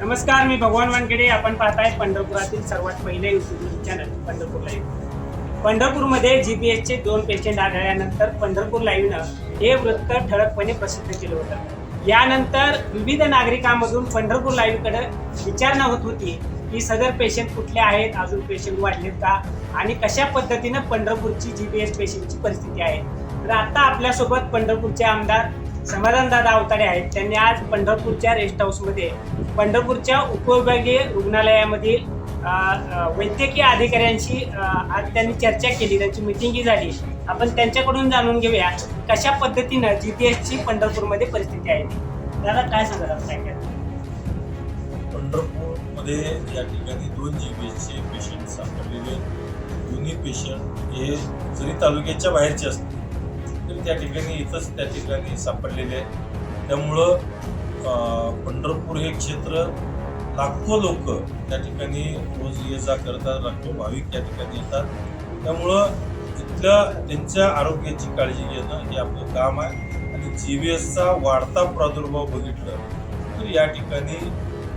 नमस्कार मी भगवान वानखेडे. आपण पाहताय पंढरपुरातील सर्वात पहिले यूट्यूब चॅनल पंढरपूर लाईव्ह पंढरपूरमध्ये जी बी एसचे दोन पेशंट आढळल्यानंतर पंढरपूर लाईव्हनं हे वृत्त ठळकपणे प्रसिद्ध केलं होतं. यानंतर विविध नागरिकांमधून पंढरपूर लाईव्हकडे विचारणा होत होती की सदर पेशंट कुठले आहेत अजून पेशंट वाढलेत का आणि कशा पद्धतीनं पंढरपूरची जी बी एस पेशंटची परिस्थिती आहे. तर आता आपल्यासोबत पंढरपूरचे आमदार समाधानदादा अवताडे आहेत. त्यांनी आज पंढरपूरच्या रेस्ट हाऊसमध्ये पंढरपूरच्या उपविभागीय रुग्णालयामधील वैद्यकीय अधिकाऱ्यांशी आज त्यांनी चर्चा केली त्यांची मिटिंगही झाली. आपण त्यांच्याकडून जाणून घेऊया कशा पद्धतीनं जी टी एसची पंढरपूरमध्ये परिस्थिती आहे. दादा काय सांगाल आहात काय पंढरपूरमध्ये या ठिकाणी दोन जी पेशंट सापडलेले दोन्ही पेशंट हे जरी तालुक्याच्या बाहेरचे असतील तर त्या ठिकाणी इथंच त्या ठिकाणी सापडलेले आहे त्यामुळं पंढरपूर हे क्षेत्र लाखो लोक त्या ठिकाणी रोज ये जा करतात लाखो भाविक त्या ठिकाणी येतात. त्यामुळं इथल्या त्यांच्या आरोग्याची काळजी घेणं हे आपलं काम आहे. आणि जी व्ही एसचा वाढता प्रादुर्भाव बघितलं तर या ठिकाणी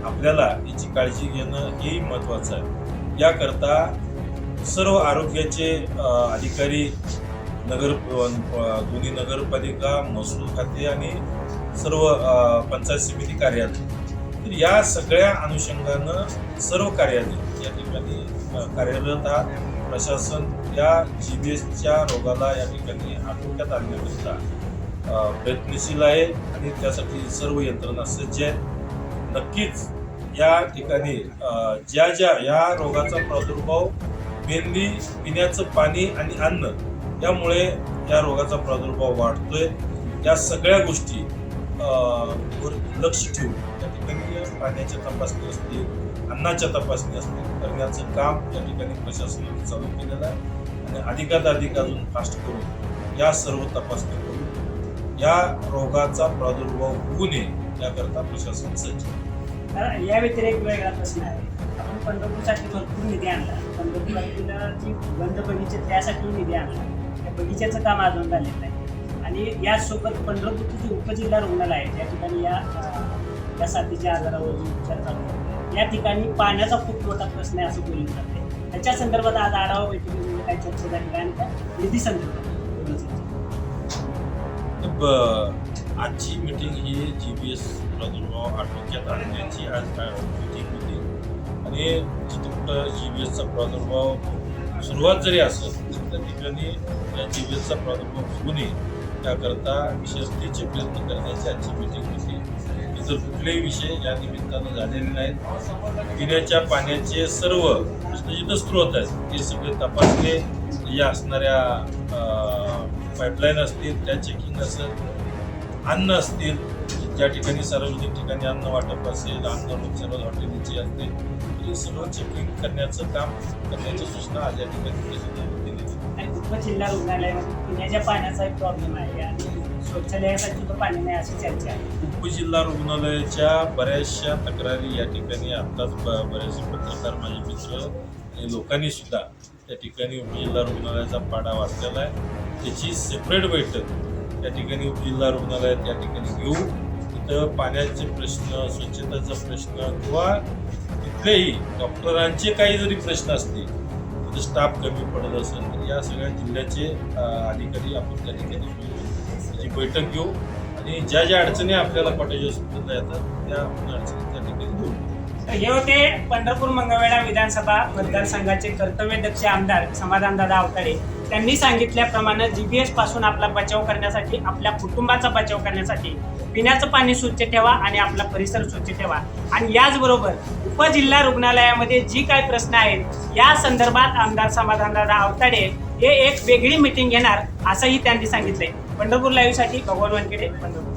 आपल्याला याची काळजी घेणं हेही महत्त्वाचं आहे. याकरता सर्व आरोग्याचे अधिकारी नगर दोन्ही नगरपालिका महसूल खाते आणि सर्व पंचायत समिती कार्यालय. तर या सगळ्या अनुषंगानं सर्व कार्यालय या ठिकाणी कार्यरत आहात. प्रशासन या जी बी एसच्या रोगाला या ठिकाणी आटोक्यात आणण्याकरिता प्रयत्नशील आहे आणि त्यासाठी सर्व यंत्रणा सज्ज आहेत. नक्कीच या ठिकाणी ज्या ज्या या रोगाचा प्रादुर्भाव मेनली पिण्याचं पाणी आणि अन्न त्यामुळे या रोगाचा प्रादुर्भाव वाढतोय. त्या सगळ्या गोष्टी वर लक्ष ठेवून त्या ठिकाणी पाण्याच्या तपासणी असतील अन्नाच्या तपासणी असतील करण्याचं काम त्या ठिकाणी प्रशासनाने चालू केलेलं आहे. आणि अधिकात अधिक अजून फास्ट करून या सर्व तपासणी करून या रोगाचा प्रादुर्भाव होऊ नये याकरता प्रशासन सज्ज या व्यतिरिक्त वेगळा प्रश्न आहे. आपण पंढरपूरसाठी भरपूर निधी आणला. पंढरपूर जी बंद बगीचे त्यासाठी निधी आणला. बगीच्याचं काम अजून झालेलं नाही. आणि यासोबत पंढरपूरचं जे उपजिल्हा रुग्णालय आहे त्या ठिकाणी या या साथीच्या आजारावर जे उपचार चालू या ठिकाणी पाण्याचा खूप मोठा प्रश्न आहे असं बोललं जाते त्याच्या संदर्भात आज आढावा बैठकीमध्ये काय चर्चा झाली. काय आणि त्या निधी संदर्भात आजची मीटिंग ही जी बी एस प्रादुर्भाव आटोक्यात आणण्याची आज मीटिंग होती आणि जिथं कुठं जी बी एसचा प्रादुर्भाव सुरुवात जरी असेल त्या ठिकाणी या जी प्रादुर्भाव होऊ नये त्याकरता विशेषतेचे प्रयत्न करण्याची आजची मीटिंग होती. इतर कुठलेही विषय या निमित्तानं झालेले नाहीत. पिण्याच्या पाण्याचे सर्व जिथं स्रोत आहेत ते सगळे तपासले या असणाऱ्या पाईपलाईन असतील त्या चेकिंग असेल. अन्न असतील ज्या ठिकाणी सार्वजनिक ठिकाणी अन्न वाटप असेल अन्न रोजच्या हॉटेलची असतील हे सगळं चेकिंग करण्याचं काम करण्याच्या सूचना आज या ठिकाणी उपजिल्हा रुग्णालयामध्ये पिण्याच्या पाण्याचा एक प्रॉब्लेम आहे आणि शौचालयासाठी सुद्धा पाणी नाही अशी चर्चा आहे. उपजिल्हा रुग्णालयाच्या बऱ्याचशा तक्रारी या ठिकाणी आत्ताच बरेचसे पत्रकार माझे मित्र आणि लोकांनी सुद्धा त्या ठिकाणी उपजिल्हा रुग्णालयाचा पाडा वाचलेला आहे. त्याची सेपरेट बैठक त्या ठिकाणी उपजिल्हा रुग्णालयात या ठिकाणी घेऊ. तिथं पाण्याचे प्रश्न स्वच्छतेचा प्रश्न किंवा तिथलेही डॉक्टरांचे काही जरी प्रश्न असतील तिथं स्टाफ कमी पडत असेल तर या सगळ्या जिल्ह्याचे अधिकारी आपण त्या ठिकाणी त्याची बैठक घेऊ आणि ज्या ज्या अडचणी आपल्याला कॉटेज हॉस्पिटलला येतात त्या आपण अडचणी त्या ठिकाणी घेऊ हे होते पंढरपूर मंगळवेढा विधानसभा मतदारसंघाचे कर्तव्यदक्ष आमदार समाधानदादा अवताडे. त्यांनी सांगितल्याप्रमाणे जीबीएसपासून आपला बचाव करण्यासाठी आपल्या कुटुंबाचा बचाव करण्यासाठी पिण्याचं पाणी स्वच्छ ठेवा आणि आपला परिसर स्वच्छ ठेवा. आणि याचबरोबर उपजिल्हा रुग्णालयामध्ये जी काय प्रश्न आहेत या संदर्भात आमदार समाधानदादा अवताडे हे एक वेगळी मिटिंग घेणार असंही त्यांनी सांगितले पंढरपूर लाईव्हसाठी भगवान वानखेडे पंढरपूर.